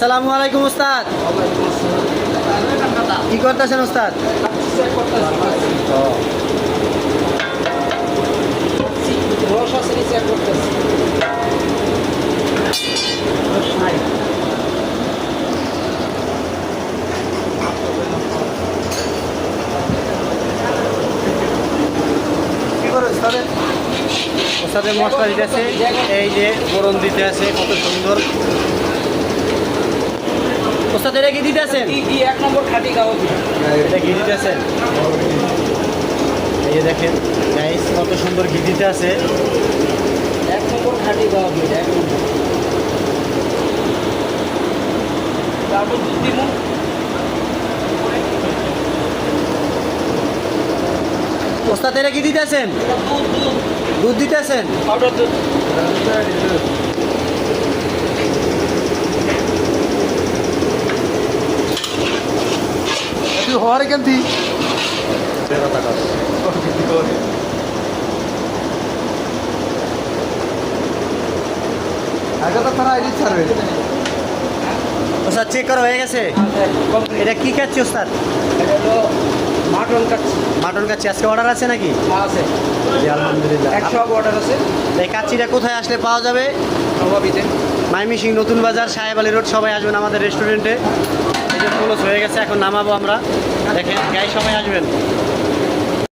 আসসালামু আলাইকুম, উস্তাদ। কি করতেছেন, উস্তাদ? আছে উস্তাদের মশলা দিতেছে, এই যে ফোড়ন দিতে আছে, কত সুন্দর। উস্তাদ এটা কি দিতেছেন? কি কি এক নম্বর খাটি খাওয়া এটা ঘি দিতেছেন? এই যে দেখেন গাইস কত সুন্দর ঘি দিতে আছে। এক নম্বর খাটি খাওয়া এক নম্বর। তারপর দুধ দিব। ওস্তাদ এটা কি দিতেছেন? দুধ দিতেছেন? পাউডার দুধ। তুই হওয়ার কেনতি আগে তো তারা আইডি ছাড়বে। ওস্তাদ চেক করা হয়ে গেছে? এটা কি খাচ্ছি হলো মাটন কাচ্ছি মাটন কাচ্ছি আজকে অর্ডার আছে নাকি? আছে আলহামদুলিল্লাহ। একশো অর্ডার আছে। এই কাচ্চিটা কোথায় আসলে পাওয়া যাবে? নবাবিতে। মাইমি সিং নতুন বাজার সাহেব আলী রোড সবাই আসবেন আমাদের রেস্টুরেন্টে যে পুলস হয়ে গেছে এখন নামাবো আমরা। দেখেন গায়ে সময় আসবেন